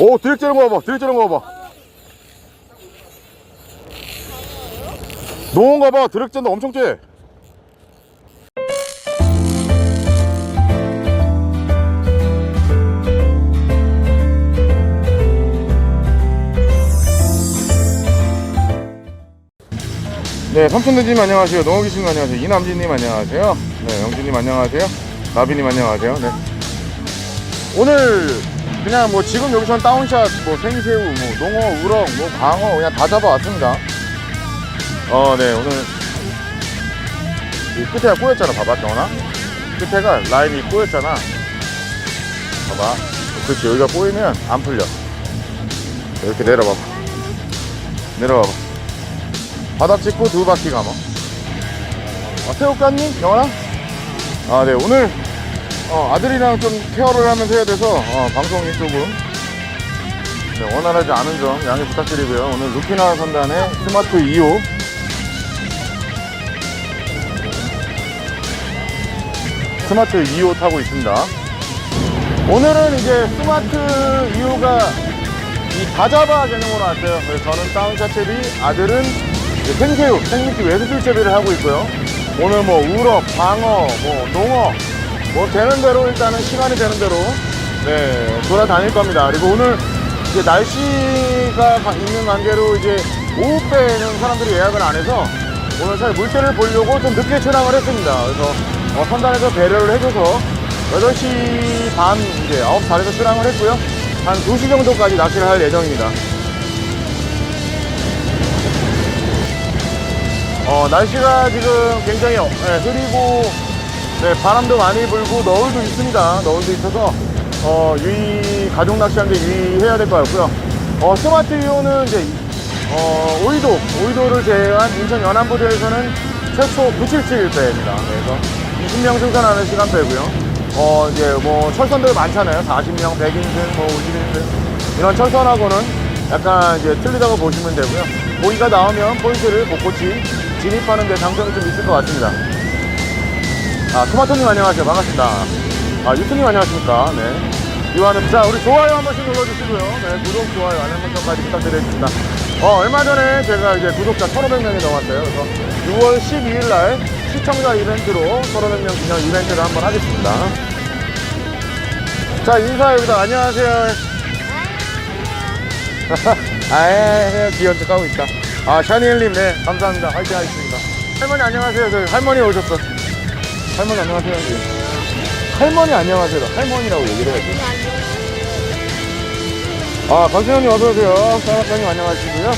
오 드랙 찌는 거 봐봐 드랙 찌는 거 봐봐 노은 거봐 드랙 찌는 엄청 찌 네, 삼촌대님 안녕하세요. 농어기신 안녕하세요. 이남진님 안녕하세요. 네, 영진님 안녕하세요. 나비님 안녕하세요. 네. 오늘 그냥 뭐 지금 여기선 다운샷, 뭐 생새우, 뭐 농어, 우럭, 뭐 광어 그냥 다 잡아왔습니다. 어, 네, 오늘 이 끝에가 꼬였잖아. 봐봐, 정원아. 끝에가 라인이 꼬였잖아. 봐봐. 그렇지, 여기가 꼬이면 안 풀려. 이렇게 내려봐봐. 내려봐봐. 바닥 짚고 두 바퀴 감아. 아, 새우 깠니? 경원아? 아, 네. 오늘 어, 아들이랑 좀 케어를 하면서 해야 돼서 어, 방송이 조금 네, 원활하지 않은 점 양해 부탁드리고요. 오늘 루피나 선단의 스마트 2호 스마트 2호 타고 있습니다. 오늘은 이제 스마트 2호가 이 다자바 개념으로 왔어요. 그래서 저는 다운샷 채비, 아들은 생새우, 생미끼 외수술 채비를 하고 있고요. 오늘 뭐 우럭, 광어, 뭐 농어, 뭐 되는 대로 일단은 시간이 되는 대로 네 돌아다닐 겁니다. 그리고 오늘 이제 날씨가 가- 있는 관계로 이제 오후배는 사람들이 예약을 안 해서 오늘 사실 물때를 보려고 좀 늦게 출항을 했습니다. 그래서 어, 선단에서 배려를 해줘서 8시 반 이제 9시 반에서 출항을 했고요. 한 2시 정도까지 낚시를 할 예정입니다. 어, 날씨가 지금 굉장히 어, 예, 흐리고 네, 바람도 많이 불고 너울도 있습니다. 너울도 있어서 어, 유의 가족 낚시하는데 유의해야 될 것 같고요. 어, 스마트 이오는 이제 어, 오이도 오이도를 제외한 인천 연안부대에서는 최초 977배입니다. 그래서 20명 승선하는 시간대고요. 어, 이제 뭐 철선들 많잖아요. 40명, 100인승, 뭐 50인승 이런 철선하고는 약간 이제 틀리다고 보시면 되고요. 고기가 나오면 포인트를 곳곳이 진입하는 데 장점이 좀 있을 것 같습니다. 아, 토마토님 안녕하세요. 반갑습니다. 아, 유튜님 안녕하십니까. 네. 이와는, 자, 우리 좋아요 한 번씩 눌러주시고요. 네, 구독, 좋아요, 알람 설정까지 부탁드리겠습니다. 어, 얼마 전에 제가 이제 구독자 1,500명이 넘었어요. 그래서 6월 12일 날 시청자 이벤트로 1,500명 기념 이벤트를 한번 하겠습니다. 자, 인사 여기다 안녕하세요. 아, 예, 예, 귀여운 척 하고 있다. 아, 샤니엘님, 네, 감사합니다. 화이팅 하겠습니다. 할머니 안녕하세요. 저희 할머니 오셨어. 할머니 안녕하세요. 네. 할머니 안녕하세요. 할머니라고 얘기를 해야지. 아, 권수현님 어서오세요. 사랑사님 안녕하시고요.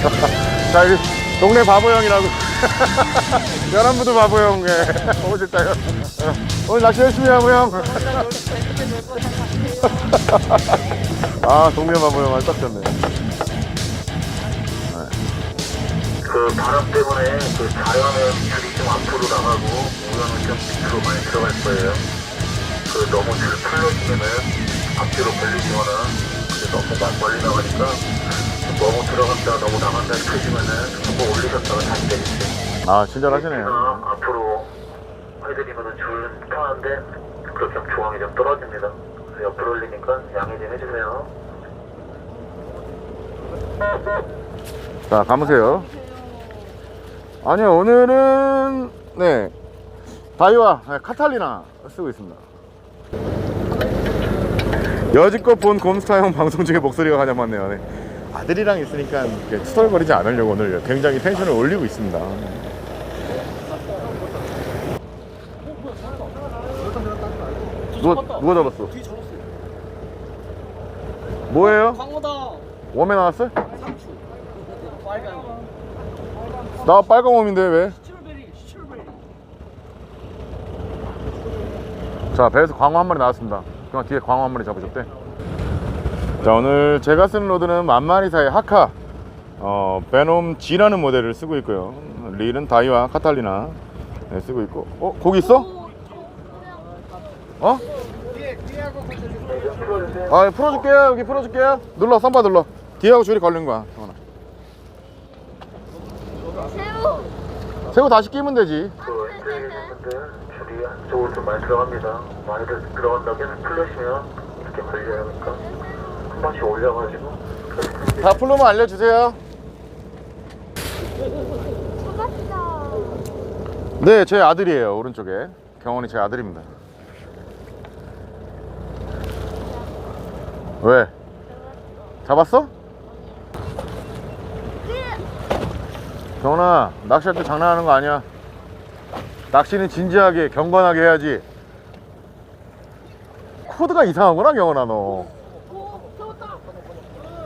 자, 여기 동네 바보 형이라고. 열한부도 바보 형, 예. 오실까요? 어, 오늘 낚시 열심히 하고 형. 아, 동네 바보 형, 딱 좋네. 그 바람 때문에 그 자연의 줄이 좀 앞으로 나가고 우연은 좀 밑으로 많이 들어갈 거예요. 그 너무 줄 풀려지면은 앞뒤로 근데 너무 막 멀리 나가니까 너무 들어간다 너무 나간다 싶으시면은 한번 올리셨다가 다시 내리세요. 아, 친절하시네요. 그래서 앞으로 해드리면은 줄 편한데 그렇게 하면 조항이 좀 떨어집니다. 옆으로 올리니까 양해 좀 해주세요. 자, 감으세요. 아니요, 오늘은, 네, 다이와 네, 카탈리나 쓰고 있습니다. 여지껏 본 곰스타형 방송 중에 목소리가 가장 많네요. 네. 아들이랑 있으니까 투덜거리지 않으려고 오늘 굉장히 텐션을 올리고 있습니다. 누가, 누가 잡았어? 뭐예요? 광어다 웜에 나왔어요? 상추 빨간 나 빨간 웜인데 왜? 자 배에서 광어 한 마리 나왔습니다 그냥 뒤에 광어 한 마리 잡으셨대 자 오늘 제가 쓰는 로드는 만마리사의 하카 어 베놈 G라는 모델을 쓰고 있고요 릴은 다이와 카탈리나 네, 쓰고 있고 어? 고기 있어? 어? 아 풀어줄게요 여기 풀어줄게요 눌러 썸바 눌러 뒤하고 줄이 걸린 거야 정원아. 새우 다시 끼면 되지 그 왼쪽에 있는 분들 줄이 한쪽으로 좀 많이 들어갑니다. 많이들 들어간다고 계속 풀려시면 이렇게 이렇게 걸리니까 한 번씩 올려가지고 다 풀로만 알려주세요. 네, 제 아들이에요. 오른쪽에. 경원이 제 아들입니다. 왜? 잡았어? 경원아, 낚시할 때 장난하는 거 아니야. 낚시는 진지하게, 경건하게 해야지. 코드가 이상하구나, 경원아, 너.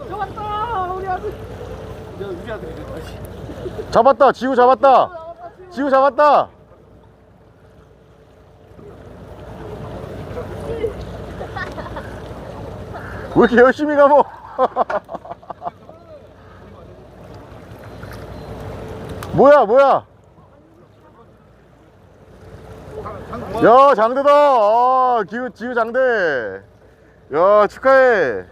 잡았다 우리 아들 잡았다, 지우 잡았다. 지우 잡았다. 왜 이렇게 열심히 감어? 뭐야, 뭐야? 야, 장대다. 아, 지우, 지우 장대. 야, 축하해.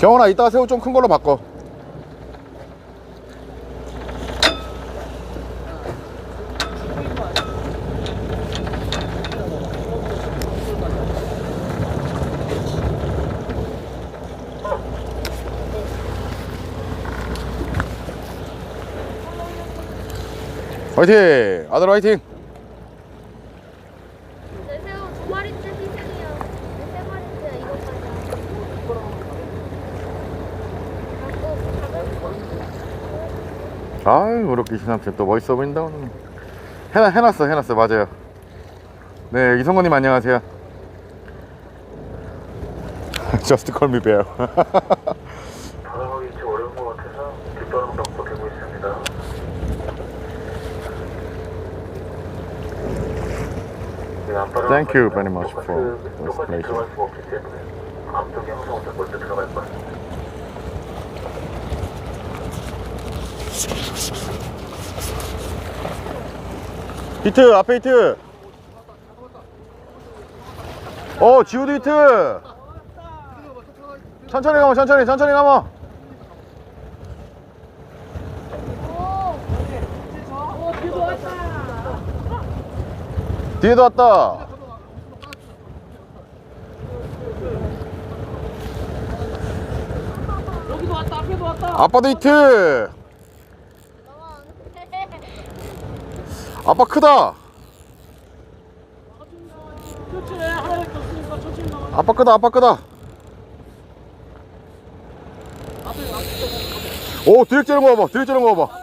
경원아, 이따가 새우 좀 큰 걸로 바꿔. 화이팅! 아들 화이팅! 내 새우 두 마리째 희생이야. 세 마리째 이거 가자. 갖고 아유 우리 기신남편 또 멋있어 보인다 오늘 해놔, 해놨어 해놨어 맞아요 네 이성건님 안녕하세요 Just call me bear. 들어갈 수가 없기 때문에 앞쪽에 항상 먼저 들어갈 거예요. 히트 앞에 히트. 어 지우도 히트. 천천히 가면 천천히 천천히 가면 뒤에도 왔다. 여기도 왔다 앞에도 왔다. 아빠도 히트 아빠 크다. 아빠 크다 아빠 크다. 오 드랙 째는 거 봐봐 드랙 째는 거 봐봐.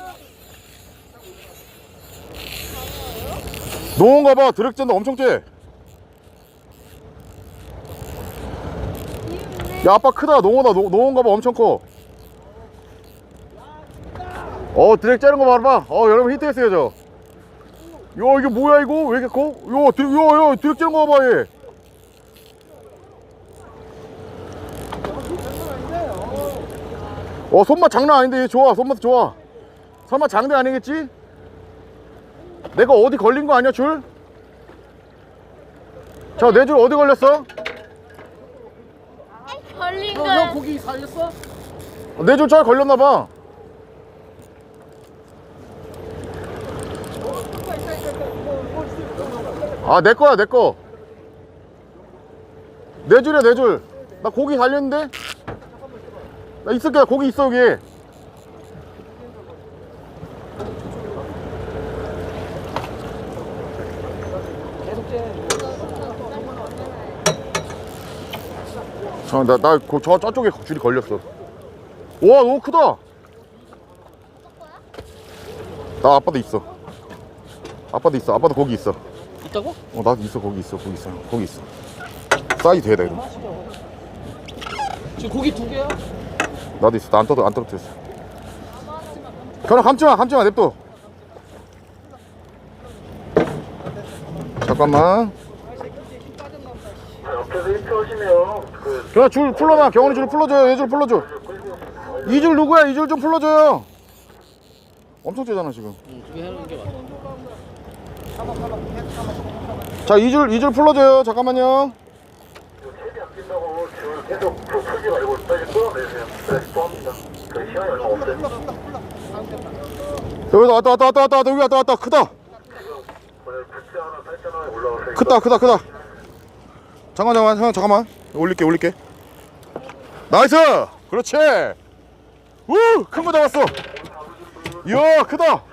농어인가 봐 드랙 째는 엄청 째 야 아빠 크다 농어다 농- 농어인가 봐 엄청 커. 어, 드랙 째는 거 봐봐. 어, 여러분 히트했어요, 저. 야, 이게 뭐야, 이거? 왜 이렇게 커? 야, 드랙, 야, 야, 드랙 째는 거 봐봐, 얘. 어 손맛 장난 아닌데 얘 좋아 손맛 좋아 설마 장대 아니겠지? 내가 어디 걸린 거 아니야 줄? 저내줄 어디 걸렸어? 걸린 너, 거야. 너 고기 살렸어? 내 줄 잘 걸렸나봐 아 내 거야 내거 내 줄이야 내줄나 고기 달렸는데 나 있을게 고기 있어 여기 어, 나, 나, 그, 저, 저쪽에 줄이 걸렸어. 와, 너무 크다! 나 아빠도 있어. 아빠도 있어. 아빠도 거기 있어. 있다고? 어, 나도 있어. 거기 있어. 거기 있어. 거기 있어. 사이즈 되다, 이러면. 지금 고기 두 개야? 나도 있어. 나안 떠도, 안 떨어뜨렸어. 견아, 감지 마! 감지 마! 냅둬! 잠깐만. 옆에서. 그 견아, 줄 풀러놔. 경원이 줄 풀러줘요. 얘줄 풀러줘. 이줄 누구야? 이 줄 좀 풀러줘요. 엄청 째잖아, 지금. 응 두개 하는 게 맞아 자, 2줄, 2줄 풀어줘요. 잠깐만요. 여기다 왔다, 왔다, 왔다, 왔다, 왔다, 여기 왔다, 왔다. 크다. 크다, 크다, 크다. 잠깐, 잠깐, 형, 잠깐만. 올릴게, 올릴게. 나이스! 그렇지! 우! 큰 거 잡았어! 이야, 크다!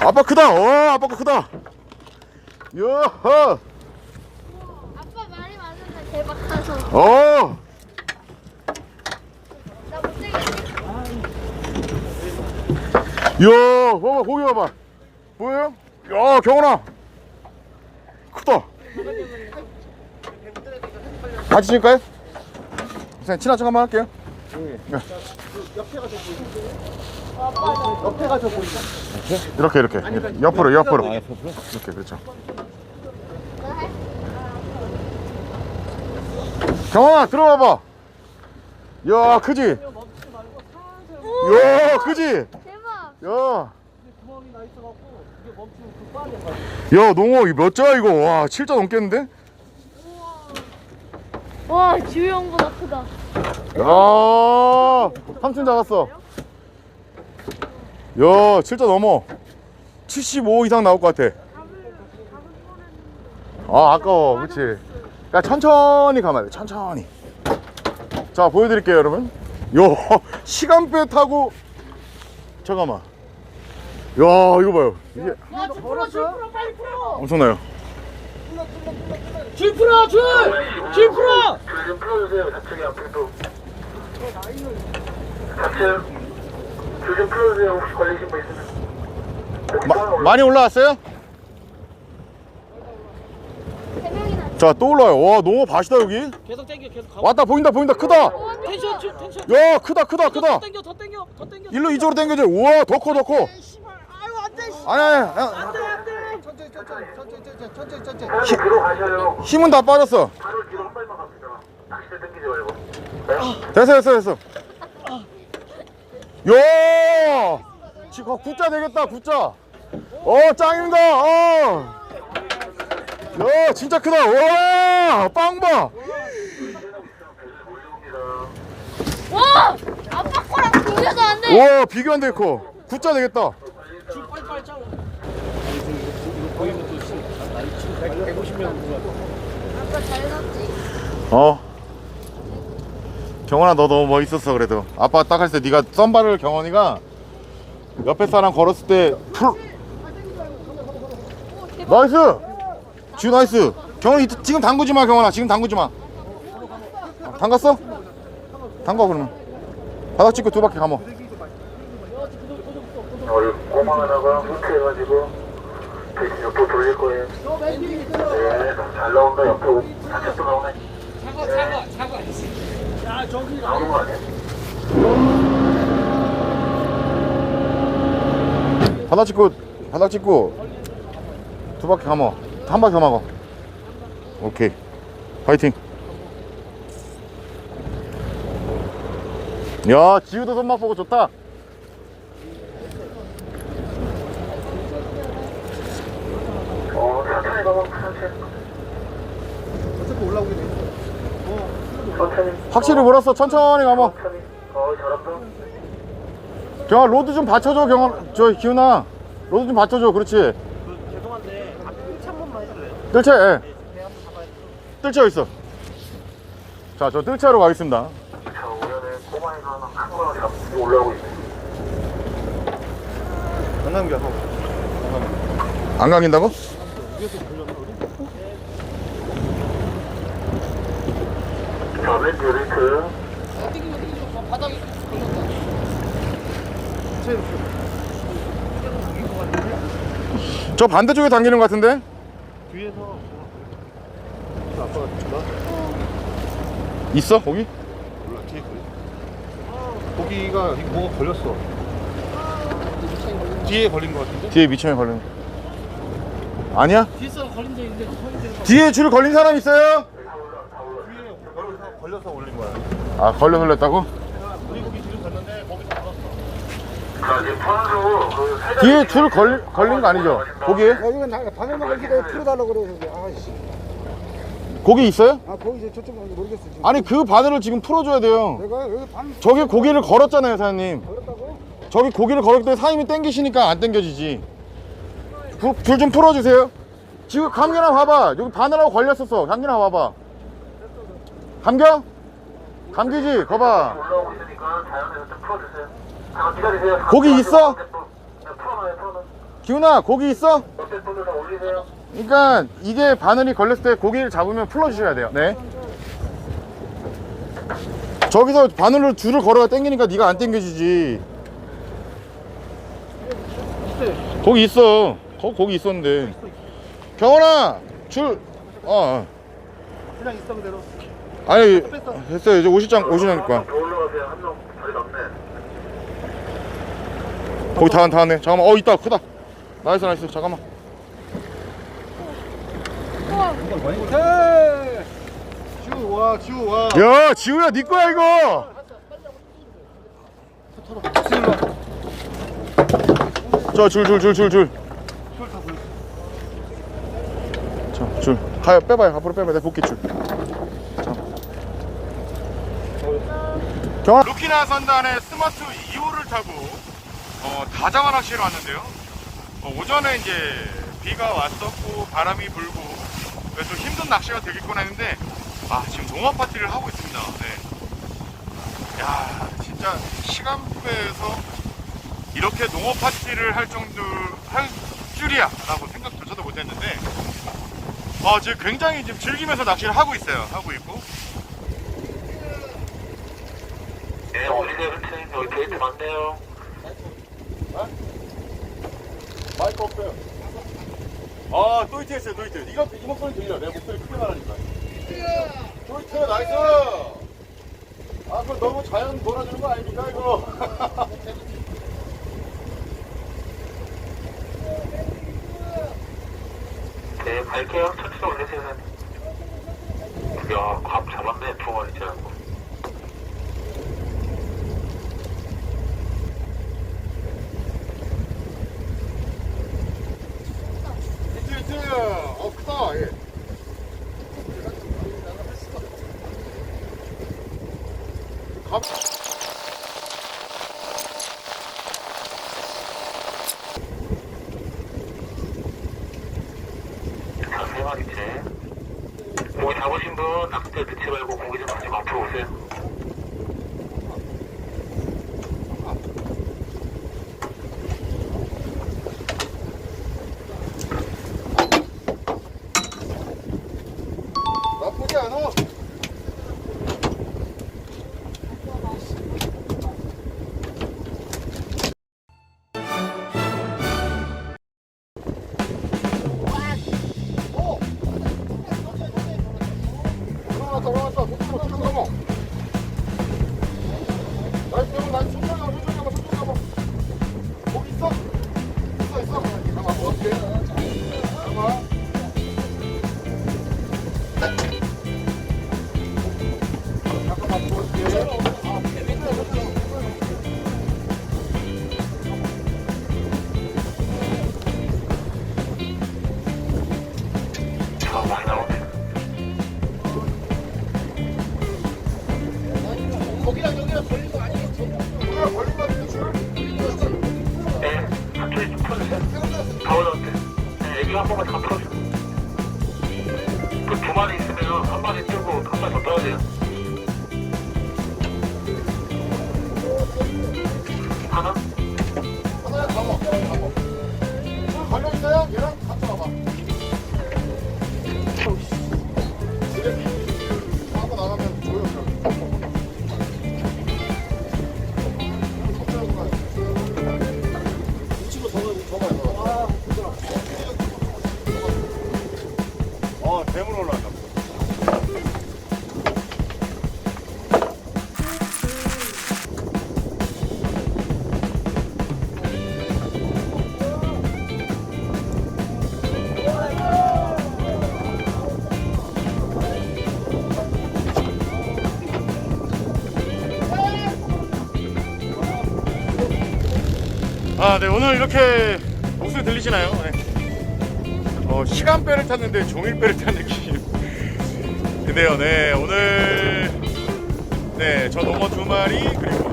아빠 크다! 어, 아빠 거 크다! 이야, 아빠 말이 많은데 대박 가서. 어! 나? 이야, 봐봐, 고기 봐봐. 보여요? 야, 경원아! 크다! 같이 칠까요? 선생님, 친한 척 한번 할게요. 네. 옆에가 저 보이죠? 이렇게, 이렇게. 옆으로, 옆으로. 이렇게, 그렇죠. 경원아, 들어와봐. 야, 크지? 야, 크지? 대박. 야. 구멍이 나 있어갖고 이게 멈추면 그 빠져. 야, 농어, 이거 몇 자야, 이거? 와, 7자 넘겠는데? 와 지우 형보다 크다. 야, 삼촌 잡았어. 야, 7자 넘어. 75 이상 나올 것 같아. 아, 아까워. 그렇지. 그러니까 천천히 가면 돼. 천천히. 자, 보여드릴게요, 여러분. 요, 시간배 타고. 잠깐만. 야, 이거 봐요. 이게 야, 줄 풀어, 줄 풀어, 빨리 풀어. 엄청나요. 줄 풀어, 줄! 줄 풀어! 줄좀 풀어주세요. 좌측에 앞에도. 좌 측. 줄좀 풀어주세요. 혹시 걸리신 분 있으면. 마, 많이 올라왔어요? 세 명이나. 자, 또 올라와요. 와, 농어 밭이다, 여기. 계속 당겨, 계속 가. 왔다, 보인다, 보인다. 크다. 텐션, 줄, 텐션. 야, 크다, 크다, 더 크다. 당겨, 더 당겨, 더 당겨. 일로 이쪽으로 당겨줘. 우와, 더 커, 더 커. 씨발, 아유 안 돼. 씨. 아니, 아니, 아니. 안 돼, 안 돼. 천천히, 천천히, 천천히, 천천히, 천천히, 천천히. 다시 뒤로 가셔요. 힘은 다 빠졌어. 발을 뒤로 한 발만 갑니다. 낚싯대 당기지 말고. 네? 됐어, 됐어, 됐어. 야, 지금 굿자 되겠다, 굿자. 어, 짱입니다. 어. 야, 진짜 크다. 와, 빵 봐. 와 아빠 거랑 비교도 안 돼. 와, 비교 안 돼, 커. 굿자 되겠다. 짜고. 아빠 잘 샀지. 어. 경원아, 너 너무 멋있었어, 그래도. 아빠 딱 했을 때 네가 썬바를 경원이가 옆에 사람 걸었을 때 풀. 나이스! 지금 나이스! 경원이 이때- 지금 담그지 마, 경원아. 지금 담그지 마. 어, 담갔어? 담가, 그러면. 바닥 찍고 두 바퀴 감어. 우리 꼬마 하나가 후퇴해가지고 대신 옆으로 돌릴 거예요. 네, 잘 나온다. 옆에 오- 좌측도 나오네. 사과, 사과, 사과. 야, 저기 나오는 거 아니야? 바닥 찍고, 바닥 찍고 두 바퀴 감어. 한 바퀴 더 막어. 오케이. 파이팅. 야, 지우도 손맛 보고 좋다. 어. 어차피 올라오게 돼. 확실히 물었어. 천천히 잘한다. 경아 로드 좀 받쳐줘 경아 저 기훈아 로드 좀 받쳐줘 그렇지 죄송한데 앞에 한 번만 해줄래요? 뜰채 예. 뜰채 있어 자저 뜰채로 가겠습니다 자, 우연에 꼬마이가 하나 큰 거랑 잡고 올라오고 있네. 안 감겨 안 감긴다고? 자, 바닥에 걸렸다. 저 반대쪽에 당기는 것 같은데 뒤에서 아빠가 있어 거기? 몰라 뒤에 걸려. 거기가 뭐가 걸렸어. 뒤에 걸린 것 같은데? 뒤에 미천에 걸린 아니야? 걸린 있는데 뒤에 줄 걸린 사람 있어요? 걸려서 올린 거야. 아 걸려 걸렸다고? 우리 거기 뒤로 갔는데 거기서 걸었어. 자, 지금 선수 그세 뒤에 줄 걸, 걸린 거 아니죠? 야, 이건 나 바늘만 걸기다 풀어달라고 그래. 아씨. 고기 있어요? 아, 거기 이제 저쪽 모르겠어. 지금. 아니 그 바늘을 지금 풀어줘야 돼요 내가 여기 바늘 저기 고기를 걸었잖아요 사장님 걸었다고? 저기 고기를 걸었을 때 사장님이 땡기시니까 안 땡겨지지 줄 좀 풀어주세요 지금 감겨나 봐봐 여기 바늘하고 걸렸었어 감겨나 봐봐 감겨? 감기지 거봐 올라오고 있으니까 자연에서 좀 풀어주세요. 잠깐 기다리세요. 고기 있어? 기훈아 고기 있어? 그러니까 이게 바늘이 걸렸을 때 고기를 잡으면 풀어주셔야 돼요 네 저기서 바늘로 줄을 걸어야 땡기니까 네가 안 땡겨지지 거기 있어 거, 거기 있었는데 경원아 줄 어, 어. 그냥 있어 그대로. 아니 됐어요 이제 오시장 오시자니까 더 올라가세요. 한명 자리 남네. 거기 다, 다 왔네 잠깐만 어 있다 크다 나이스 나이스 잠깐만. 지우 와, 지우 와. 야 지우야 네 거야 이거 저줄줄줄 줄줄 자, 줄. 가요, 빼봐요. 앞으로 빼봐요. 내가 볼게, 줄. 루키나 선단의 스마트 2호를 타고, 어, 다자마 낚시를 왔는데요. 어, 오전에 이제 비가 왔었고, 바람이 불고, 그래서 힘든 낚시가 되겠구나 했는데, 아, 지금 농업 파티를 하고 있습니다. 네. 야, 진짜 시간표에서 이렇게 농업 파티를 할 정도, 할 줄이야! 라고 생각조차도 못했는데, 어, 지금 굉장히 지금 즐기면서 낚시를 하고 있어요. 하고 있고. 네, 올리세요, 루틴. 여기 데이트 많네요. 마이크 없어요. 아, 또이트 했어요, 또이트. 이거, 이 목소리 들려. 내 목소리 크게 말하니까. 또이트, 나이스! 아, 그거 너무 자연 몰아주는 거 아닙니까, 이거? 네, 갈게요. 천천히 올리세요. 야, 밥 잡았네, 두 마리째. 히트, 히트! 어, 크다, 예. 감... 자, 세 마리째. 고기 잡으신 분, 낚싯대 넣지 말고 고기 좀 가지고 앞으로 오세요. 다 올라올게. 네, 애기 한 번만 다 풀어줘. 그두 마리 있으면 한 마리 뜨고 한 마리 더 떠야 돼요. 하나? 하나야, 가봐. 가봐. 줄 걸려 있어요? 얘랑 네, 오늘 이렇게 목소리 들리시나요? 네. 어, 시간배를 탔는데 종일배를 탄 느낌. 근데요, 네, 오늘, 네, 저 넘어 두 마리, 그리고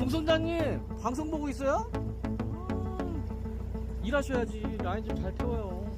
공선장님 방송 보고 있어요? 음, 일하셔야지 라인 좀 잘 태워요